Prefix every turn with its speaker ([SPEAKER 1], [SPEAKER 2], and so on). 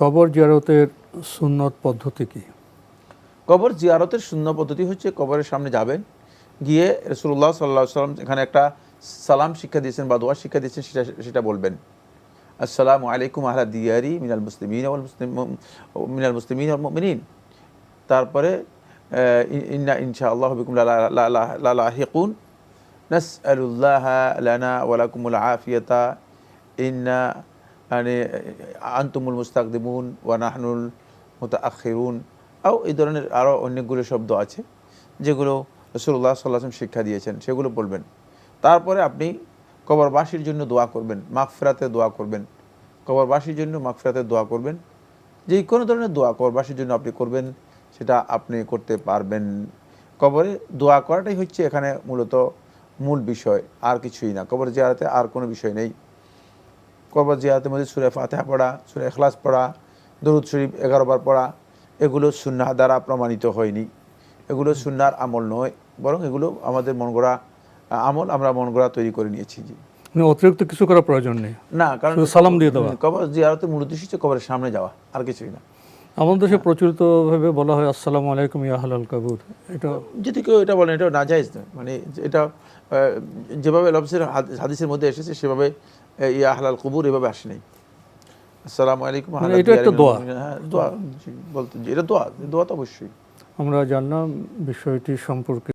[SPEAKER 1] কবর জিয়ারতের সুন্নত পদ্ধতি কি?
[SPEAKER 2] কবর জিয়ারতের শূন্য পদ্ধতি হচ্ছে কবরের সামনে যাবেন, গিয়ে রসুল্লাহ সাল্লাহ সাল্লাম এখানে একটা সালাম শিক্ষা দিয়েছেন বা দোয়া শিক্ষা দিয়েছেন, সেটা সেটা বলবেন। আসসালামু আলাইকুম আহলা দিয়ারি মিনাল মুসলিমিন মুসলিম, মিনাল মুসলিমিন মুমিনিন। তারপরে ইন্না ইনশা আল্লাহ বিকুম লাহিকুন। নাসআলুল্লাহ লানা ওয়ালাকুমুল আফিয়াতা। ইন্না মানে আন্তুমুল মুস্তাকদিমুন ওয়া নাহনুল মুতাআখিরুন আও এই ধরনের আরও অনেকগুলো শব্দ আছে যেগুলো রসুল্লাহ সাল্লাম শিক্ষা দিয়েছেন, সেগুলো বলবেন। তারপরে আপনি কবরবাসীর জন্য দোয়া করবেন, মাগফিরাতে দোয়া করবেন। কবরবাসীর জন্য মাগফিরাতে দোয়া করবেন। যে কোনো ধরনের দোয়া কবরবাসীর জন্য আপনি করবেন, সেটা আপনি করতে পারবেন। কবরে দোয়া করাটাই হচ্ছে এখানে মূলত মূল বিষয়, আর কিছুই না। কবর জিয়ারাতে আর কোনো বিষয় নেই। কবর জিয়ারতের মধ্যে সুরে ফাতেহা পড়া সুরে এখলাস পড়া দরুদ শরীফ এগারো বার পড়া এগুলো সুন্নাহ দ্বারা প্রমাণিত হয়নি। এগুলো সুন্নার আমল নয় বরং এগুলো আমাদের মন গড়া আমল আমরা মন গড়া তৈরি করে নিয়েছি জি।
[SPEAKER 1] মানে অতিরিক্ত কিছু করার প্রয়োজন নেই।
[SPEAKER 2] না কারণ
[SPEAKER 1] সালাম দিয়ে দেওয়া।
[SPEAKER 2] কবর জিয়ারতের মূল উদ্দেশ্য হচ্ছে কবরের সামনে যাওয়া আর কিছুই না।
[SPEAKER 1] আমাদের দেশে প্রচলিতভাবে বলা হয় আসসালামু আলাইকুম ইয়া হালাল কাবুর। এটা
[SPEAKER 2] যদি কেউ এটা বলেন এটা নাজাইজ নয়। মানে এটা যেভাবে লফসের হাদ- হাদিসের মধ্যে এসেছে সেভাবে ইয়া আহলাল কবুর এভাবে আসে নাই আসসালামু আলাইকুম
[SPEAKER 1] মানে এটা একটা দোয়া।
[SPEAKER 2] হ্যাঁ দোয়া বলতে এটা দোয়া দোয়া তো অবশ্যই
[SPEAKER 1] আমরা জানলাম বিষয়টি সম্পর্কে